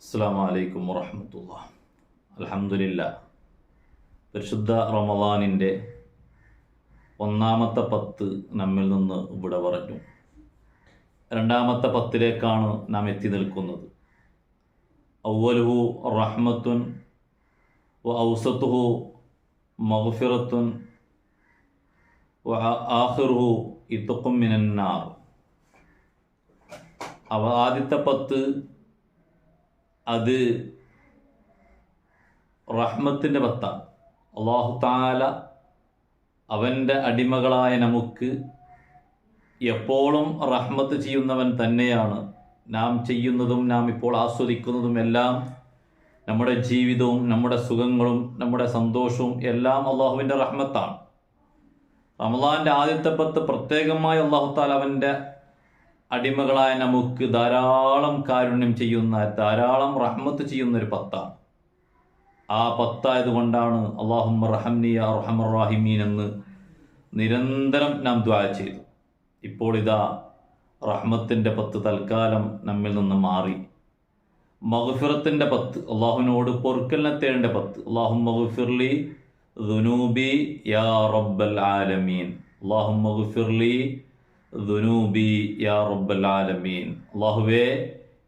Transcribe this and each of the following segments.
അസ്സാം വലൈക്കും വറഹമത്തുള്ള അലഹമുല്ല പരിശുദ്ധ റമദാനിന്റെ ഒന്നാമത്തെ പത്ത് നമ്മിൽ നിന്ന് ഇവിടെ പറഞ്ഞു. രണ്ടാമത്തെ പത്തിലേക്കാണ് നാം എത്തി നിൽക്കുന്നത്. ഔവലുഹു റഹ്മത്തുൻ ഔസത്തുഹു മഹഫിറത്തുൻ വ ആഹിറുഹു ഇത്തുക്കും മിനന്നാർ. അവ ആദ്യത്തെ പത്ത് അത് റഹ്മത്തിന്റെ പത്താണ് അള്ളാഹു താല അവന്റെ അടിമകളായ നമുക്ക് എപ്പോഴും റഹ്മത്ത് ചെയ്യുന്നവൻ തന്നെയാണ്. നാം ചെയ്യുന്നതും നാം ഇപ്പോൾ ആസ്വദിക്കുന്നതും എല്ലാം നമ്മുടെ ജീവിതവും നമ്മുടെ സുഖങ്ങളും നമ്മുടെ സന്തോഷവും എല്ലാം അള്ളാഹുവിന്റെ റഹ്മത്താണ്. റമദാന്റെ ആദ്യത്തെ പത്ത് പ്രത്യേകമായി അള്ളാഹു താല അവന്റെ അടിമകളായ നമുക്ക് ധാരാളം കാരുണ്യം ചെയ്യുന്ന ധാരാളം റഹ്മത്ത് ചെയ്യുന്ന ഒരു പത്താണ്. ആ പത്തായത് കൊണ്ടാണ് അള്ളാഹും റഹംനിയ റഹമറാഹിമീൻ എന്ന് നിരന്തരം നാം ദ്വാ ചെയ്തു. ഇപ്പോൾ ഇതാ റഹ്മത്തിന്റെ പത്ത് തൽക്കാലം നമ്മിൽ നിന്ന് മാറി. മഹുഫിറത്തിന്റെ പത്ത് അള്ളാഹുവിനോട് പൊറുക്കലിനെ തേടേണ്ട പത്ത്. അള്ളാഹു മഹുഫിർലി ദുനൂബി യാ റബ്ബൽ ആലമീൻ. അള്ളാഹു മഹഫിർലി ദുനൂബി യാ റബ്ബൽ ആലമീൻ അള്ളാഹുവേ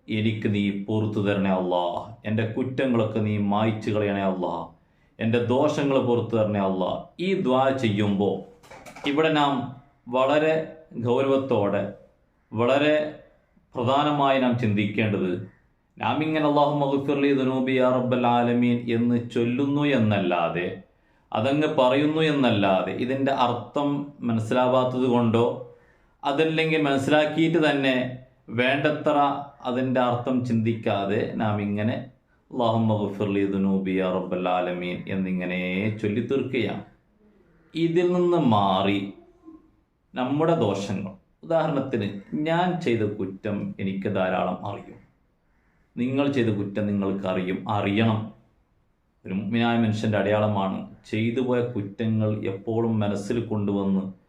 എനിക്ക് നീ പുറത്തു തരണേ അള്ളാഹ് എന്റെ കുറ്റങ്ങളൊക്കെ നീ മായ്ച്ചു കളയണേ അള്ളാഹ് എന്റെ ദോഷങ്ങൾ പുറത്തു തരണേ അള്ളാഹ് ഈ ദ്വാ ചെയ്യുമ്പോൾ ഇവിടെ നാം വളരെ ഗൗരവത്തോടെ വളരെ പ്രധാനമായി നാം ചിന്തിക്കേണ്ടത് നാം ഇങ്ങനെ അള്ളാഹു മഹുഫിർലി ദുനൂബി യാ റബ്ബൽ ആലമീൻ എന്ന് ചൊല്ലുന്നു എന്നല്ലാതെ അതങ്ങ് പറയുന്നു എന്നല്ലാതെ ഇതിന്റെ അർത്ഥം മനസ്സിലാവാത്തത് കൊണ്ടോ അതല്ലെങ്കിൽ മനസ്സിലാക്കിയിട്ട് തന്നെ വേണ്ടത്ര അതിന്റെ അർത്ഥം ചിന്തിക്കാതെ നാം ഇങ്ങനെ അള്ളാഹു എന്നിങ്ങനെ ദുനൂബി തീർക്കുകയാണ് ഇതിൽ നിന്ന് മാറി നമ്മുടെ ദോഷങ്ങൾ. ഉദാഹരണത്തിന് ഞാൻ ചെയ്ത കുറ്റം എനിക്ക് ധാരാളം അറിയും. നിങ്ങൾ ചെയ്ത കുറ്റം നിങ്ങൾക്ക് അറിയും അറിയണം. ഒരു മുഗ്മിനായ മനുഷ്യന്റെ അടയാളമാണ് ചെയ്തു പോയ കുറ്റങ്ങൾ എപ്പോഴും മനസ്സിൽ കൊണ്ടുവന്ന്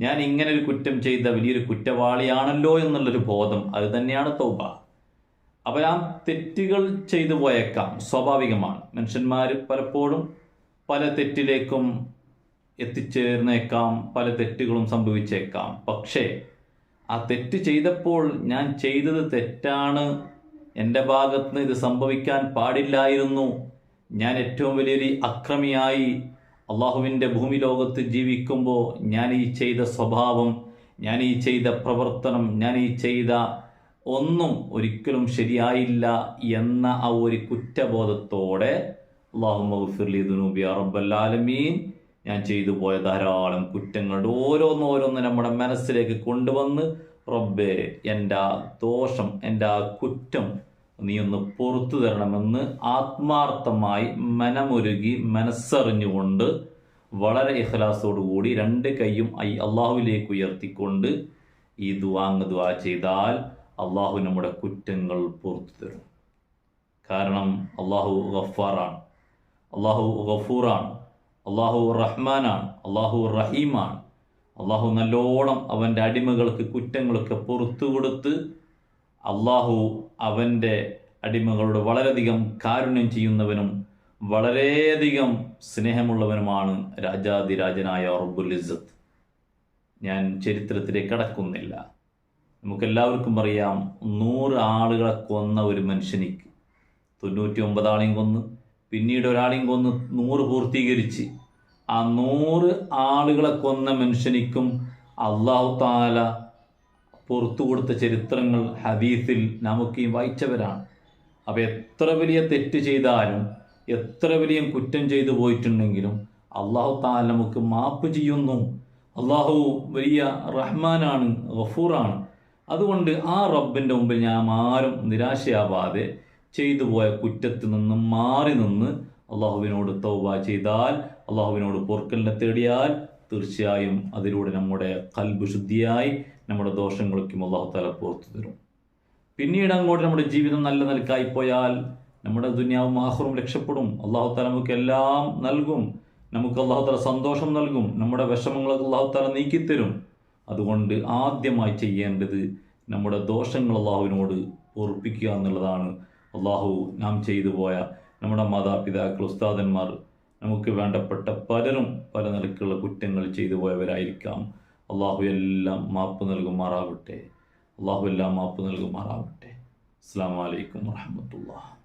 ഞാൻ ഇങ്ങനെ ഒരു കുറ്റം ചെയ്ത വലിയൊരു കുറ്റവാളിയാണല്ലോ എന്നുള്ളൊരു ബോധം അത് തന്നെയാണ് തൗബ. അപ്പോൾ ആ തെറ്റുകൾ ചെയ്തു പോയേക്കാം സ്വാഭാവികമാണ്. മനുഷ്യന്മാർ പലപ്പോഴും പല തെറ്റിലേക്കും എത്തിച്ചേർന്നേക്കാം പല തെറ്റുകളും സംഭവിച്ചേക്കാം. പക്ഷേ ആ തെറ്റ് ചെയ്തപ്പോൾ ഞാൻ ചെയ്തത് തെറ്റാണ് എന്റെ ഭാഗത്ത് ഇത് സംഭവിക്കാൻ പാടില്ലായിരുന്നു ഞാൻ ഏറ്റവും വലിയൊരു അക്രമിയായി അള്ളാഹുവിന്റെ ഭൂമി ലോകത്ത് ജീവിക്കുമ്പോൾ ഞാൻ ഈ ചെയ്ത സ്വഭാവം ഞാൻ ഈ ചെയ്ത പ്രവർത്തനം ഞാൻ ഈ ചെയ്ത ഒന്നും ഒരിക്കലും ശരിയായില്ല എന്ന ആ ഒരു കുറ്റബോധത്തോടെ അള്ളാഹു മഹഫിർലി ദുനൂബി റബ്ബല്ലാലമീൻ ഞാൻ ചെയ്തു പോയ ധാരാളം കുറ്റങ്ങളുടെ ഓരോന്നോരോന്ന് നമ്മുടെ മനസ്സിലേക്ക് കൊണ്ടുവന്ന് റബ്ബെ എന്റെ ആ ദോഷം എന്റെ ആ കുറ്റം നീ ഒന്ന് പുറത്തു തരണമെന്ന് ആത്മാർത്ഥമായി മനമൊരുകി മനസ്സറിഞ്ഞുകൊണ്ട് വളരെ കൂടി രണ്ട് കൈയും ഐ അള്ളാഹുവിലേക്ക് ഉയർത്തിക്കൊണ്ട് ഈ ദുവാങ് ദുവാ ചെയ്താൽ അള്ളാഹു നമ്മുടെ കുറ്റങ്ങൾ പുറത്തു തരും. കാരണം അള്ളാഹു ഗഫാറാണ് അള്ളാഹു ഗഫൂറാണ്. അള്ളാഹു റഹ്മാനാണ്. അള്ളാഹു റഹീമാണ്. അള്ളാഹു നല്ലോണം അവന്റെ അടിമകൾക്ക് കുറ്റങ്ങളൊക്കെ പുറത്തു കൊടുത്ത് അള്ളാഹു അവന്റെ അടിമകളോട് വളരെയധികം കാരുണ്യം ചെയ്യുന്നവനും വളരെയധികം സ്നേഹമുള്ളവനുമാണ് രാജാതിരാജനായ റബ്ബുൽ ഇസ്സത്ത്. ഞാൻ ചരിത്രത്തിലേക്ക് കടക്കുന്നില്ല. നമുക്കെല്ലാവർക്കും അറിയാം നൂറ് ആളുകളെ കൊന്ന ഒരു മനുഷ്യനിക്ക്. തൊണ്ണൂറ്റി ഒമ്പതാളെയും കൊന്ന് പിന്നീട് ഒരാളെയും കൊന്ന് നൂറ് പൂർത്തീകരിച്ച്. ആ നൂറ് ആളുകളെ കൊന്ന മനുഷ്യനിക്കും അള്ളാഹു താല പുറത്തു കൊടുത്ത ചരിത്രങ്ങൾ ഹദീസിൽ നമുക്ക് വായിച്ചവരാണ്. അപ്പോൾ എത്ര വലിയ തെറ്റ് ചെയ്താലും എത്ര വലിയ കുറ്റം ചെയ്തു പോയിട്ടുണ്ടെങ്കിലും അള്ളാഹു താല നമുക്ക് മാപ്പ് ചെയ്യുന്നു. അള്ളാഹു വലിയ റഹ്മാനാണ് ഗഫൂറാണ്. അതുകൊണ്ട് ആ റബ്ബിന്റെ മുമ്പിൽ ഞാൻ ആരും നിരാശയാവാതെ ചെയ്തു പോയ കുറ്റത്തിൽ നിന്ന് മാറി നിന്ന് അള്ളാഹുവിനോട് തൗബ ചെയ്താൽ അള്ളാഹുവിനോട് പൊറുക്കലിനെ തേടിയാൽ തീർച്ചയായും അതിലൂടെ നമ്മുടെ കൽബ് ശുദ്ധിയായി നമ്മുടെ ദോഷങ്ങളൊക്കെ അള്ളാഹു താല പുറത്തു തരും. പിന്നീട് അങ്ങോട്ട് നമ്മുടെ ജീവിതം നല്ല നിലക്കായി പോയാൽ നമ്മുടെ ദുനിയാവും ആഹ്റും രക്ഷപ്പെടും. അള്ളാഹു താല നമുക്ക് എല്ലാം നൽകും. നമുക്ക് അള്ളാഹു താല സന്തോഷം നൽകും. നമ്മുടെ വിഷമങ്ങളൊക്കെ അള്ളാഹു താല നീക്കിത്തരും. അതുകൊണ്ട് ആദ്യമായി ചെയ്യേണ്ടത് നമ്മുടെ ദോഷങ്ങൾ അള്ളാഹുവിനോട് ഓർപ്പിക്കുക എന്നുള്ളതാണ്. അള്ളാഹു നാം ചെയ്തു പോയ നമ്മുടെ മാതാപിതാക്കൾ ഉസ്താദന്മാർ നമുക്ക് വേണ്ടപ്പെട്ട പലരും പല നിലക്കുള്ള കുറ്റങ്ങൾ ചെയ്തു പോയവരായിരിക്കാം. അള്ളാഹു എല്ലാം മാപ്പ് നൽകുമാറാവട്ടെ. അള്ളാഹു എല്ലാം മാപ്പ് നൽകുമാറാവട്ടെ. അസ്സാം വലൈക്കും വാഹമത്തുള്ള